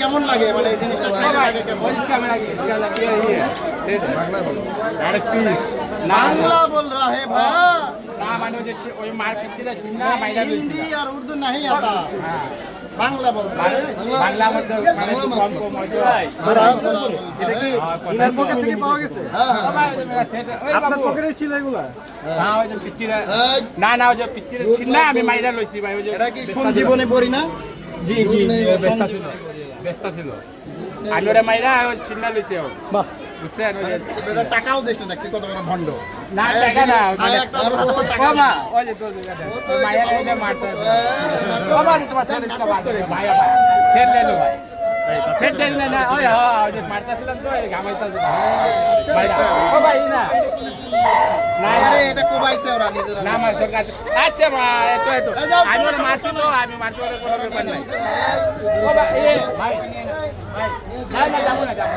কেমন লাগে মানে বাংলা বল রা হে ভাই না মানে ওই যে ছি- ওই মার্কেট ছিল ছিন্না মাইরা লইছি हिंदी और उर्दू नहीं आता হ্যাঁ বাংলা বলতে বাংলা মধ্যে মানে একটু কম কম হয়তো ধরা ধরা এটা কি ইনার পকেট থেকে পাওয়া গেছে হ্যাঁ হ্যাঁ আপনার পকেটে ছিল এগুলা হ্যাঁ ওই যে পিচ্চিরা এই, না না ওই যে পিচ্চিরা ছিন্না আমি মাইরা লইছি ভাই ওই যে এটা কি সঞ্জীবনী বড়ি না জি জি ব্যস্ত ছিল ব্যস্ত ছিল আমি ওরা মাইরা ওই ছিন্না লইছি ও বাহ বুঝছেন টাকাও দেশ না দেখতে কত বড় ভণ্ড না টাকা না মানে বাবা ওই যে তো মাইয়া লাইনে মারতে বাবা তোমার ছেলে একটা ভাই ভাই ছেলে লো ভাই ছেলে না ওই হ্যাঁ ওই যে মারতেছিলাম তো এই গামাইতে ভাই ও ভাই না না আরে এটা কোবাইছে ওরা নিজেরা না মার দরকার আচ্ছা ভাই এতো এতো আমি ওরা মারছি তো আমি মারতে পারে কোনো ব্যাপার নাই ও ভাই ভাই ভাই না না যাব না যাব না